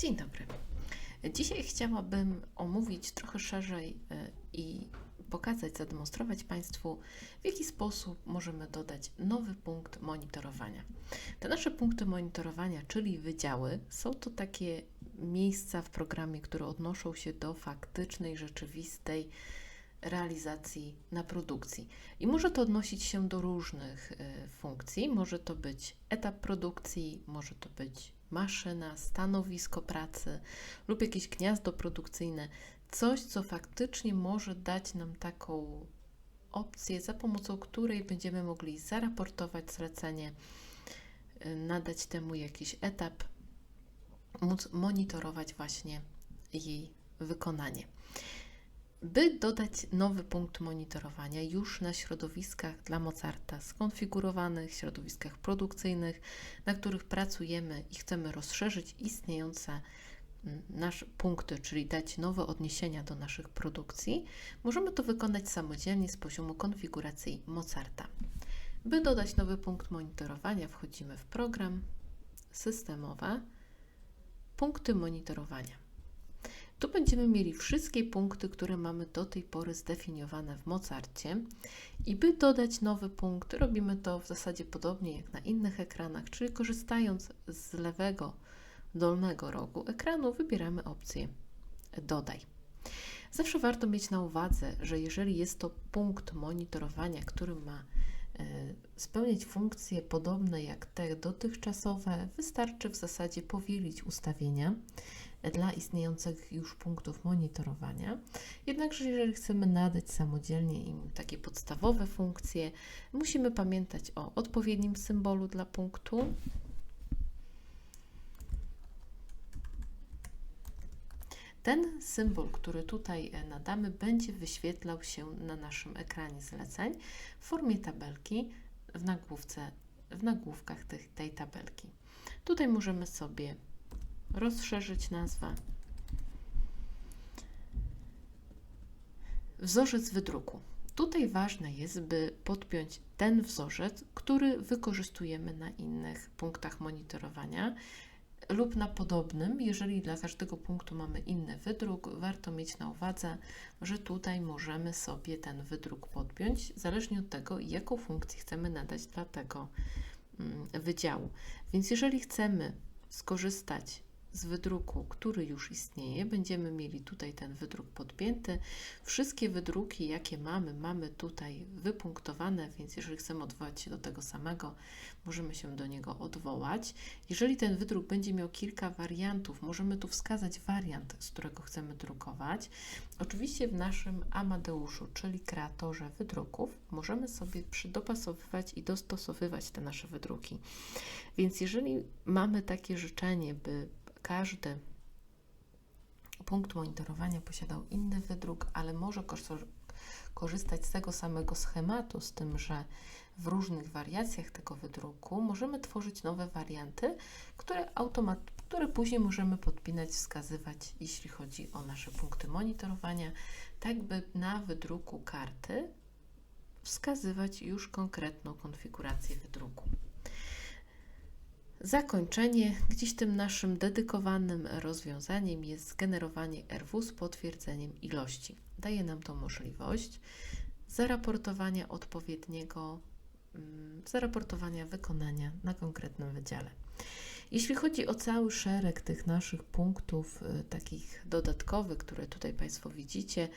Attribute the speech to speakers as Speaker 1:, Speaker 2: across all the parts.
Speaker 1: Dzień dobry. Dzisiaj chciałabym omówić trochę szerzej e, i pokazać, zademonstrować Państwu, w jaki sposób możemy dodać nowy punkt monitorowania. Te nasze punkty monitorowania, czyli wydziały, są to takie miejsca w programie, które odnoszą się do faktycznej, rzeczywistej realizacji na produkcji. I może to odnosić się do różnych y, funkcji. Może to być etap produkcji, może to być maszyna, stanowisko pracy lub jakieś gniazdo produkcyjne. Coś, co faktycznie może dać nam taką opcję, za pomocą której będziemy mogli zaraportować zlecenie, y, nadać temu jakiś etap, móc monitorować właśnie jej wykonanie. By dodać nowy punkt monitorowania już na środowiskach dla Mozarta skonfigurowanych, środowiskach produkcyjnych, na których pracujemy i chcemy rozszerzyć istniejące mm, nasze punkty, czyli dać nowe odniesienia do naszych produkcji, możemy to wykonać samodzielnie z poziomu konfiguracji Mozarta. By dodać nowy punkt monitorowania, wchodzimy w program systemowe, punkty monitorowania. Tu będziemy mieli wszystkie punkty, które mamy do tej pory zdefiniowane w Mozarcie. I by dodać nowy punkt, robimy to w zasadzie podobnie jak na innych ekranach, czyli korzystając z lewego dolnego rogu ekranu, wybieramy opcję Dodaj. Zawsze warto mieć na uwadze, że jeżeli jest to punkt monitorowania, który ma spełniać funkcje podobne jak te dotychczasowe, wystarczy w zasadzie powielić ustawienia dla istniejących już punktów monitorowania. Jednakże, jeżeli chcemy nadać samodzielnie im takie podstawowe funkcje, musimy pamiętać o odpowiednim symbolu dla punktu. Ten symbol, który tutaj e, nadamy, będzie wyświetlał się na naszym ekranie zleceń w formie tabelki w nagłówce, w nagłówkach tej, tej tabelki. Tutaj możemy sobie rozszerzyć nazwę. Wzorzec wydruku. Tutaj ważne jest, by podpiąć ten wzorzec, który wykorzystujemy na innych punktach monitorowania lub na podobnym. Jeżeli dla każdego punktu mamy inny wydruk, warto mieć na uwadze, że tutaj możemy sobie ten wydruk podpiąć, zależnie od tego, jaką funkcję chcemy nadać dla tego mm, wydziału. Więc jeżeli chcemy skorzystać z wydruku, który już istnieje. Będziemy mieli tutaj ten wydruk podpięty. Wszystkie wydruki, jakie mamy, mamy tutaj wypunktowane, więc jeżeli chcemy odwołać się do tego samego, możemy się do niego odwołać. Jeżeli ten wydruk będzie miał kilka wariantów, możemy tu wskazać wariant, z którego chcemy drukować. Oczywiście w naszym Amadeuszu, czyli kreatorze wydruków, możemy sobie przydopasowywać i dostosowywać te nasze wydruki. Więc jeżeli mamy takie życzenie, by każdy punkt monitorowania posiadał inny wydruk, ale może korzystać z tego samego schematu, z tym, że w różnych wariacjach tego wydruku możemy tworzyć nowe warianty, które, automat, które później możemy podpinać, wskazywać, jeśli chodzi o nasze punkty monitorowania, tak by na wydruku karty wskazywać już konkretną konfigurację wydruku. Zakończenie. Gdzieś tym naszym dedykowanym rozwiązaniem jest zgenerowanie RW z potwierdzeniem ilości. Daje nam to możliwość zaraportowania odpowiedniego, mm, zaraportowania wykonania na konkretnym wydziale. Jeśli chodzi o cały szereg tych naszych punktów, y, takich dodatkowych, które tutaj Państwo widzicie,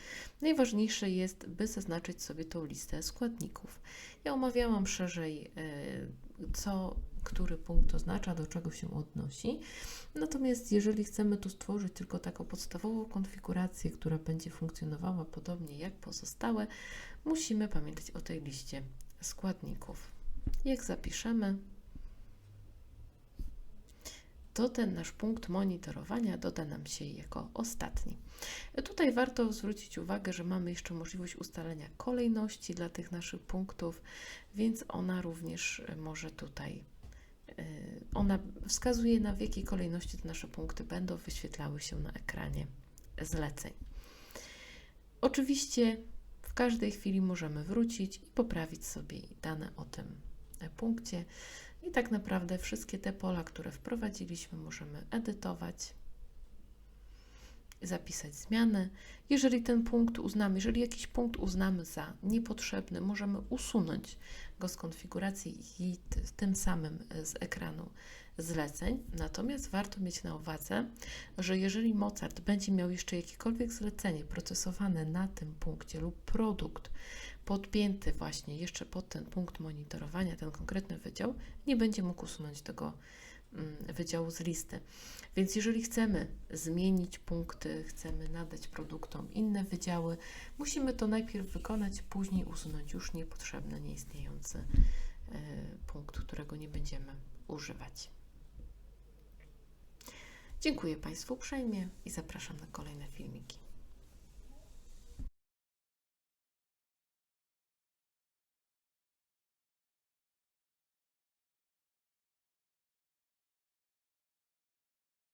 Speaker 1: najważniejsze jest, by zaznaczyć sobie tą listę składników. Ja omawiałam szerzej, y, co który punkt oznacza, do czego się odnosi. Natomiast jeżeli chcemy tu stworzyć tylko taką podstawową konfigurację, która będzie funkcjonowała podobnie jak pozostałe, musimy pamiętać o tej liście składników. Jak zapiszemy, to ten nasz punkt monitorowania doda nam się jako ostatni. Tutaj warto zwrócić uwagę, że mamy jeszcze możliwość ustalenia kolejności dla tych naszych punktów, więc ona również może tutaj Y, ona wskazuje na w jakiej kolejności te nasze punkty będą wyświetlały się na ekranie zleceń. Oczywiście w każdej chwili możemy wrócić i poprawić sobie dane o tym punkcie. I tak naprawdę wszystkie te pola, które wprowadziliśmy, możemy edytować zapisać zmiany. Jeżeli ten punkt uznamy, jeżeli jakiś punkt uznamy za niepotrzebny, możemy usunąć go z konfiguracji i tym samym e, z ekranu zleceń. Natomiast warto mieć na uwadze, że jeżeli Mozart będzie miał jeszcze jakiekolwiek zlecenie procesowane na tym punkcie lub produkt podpięty właśnie jeszcze pod ten punkt monitorowania, ten konkretny wydział, nie będzie mógł usunąć tego wydziału z listy. Więc jeżeli chcemy zmienić punkty, chcemy nadać produktom inne wydziały, musimy to najpierw wykonać, później usunąć już niepotrzebny, nieistniejący e, punkt, którego nie będziemy używać. Dziękuję Państwu uprzejmie i zapraszam na kolejne filmiki.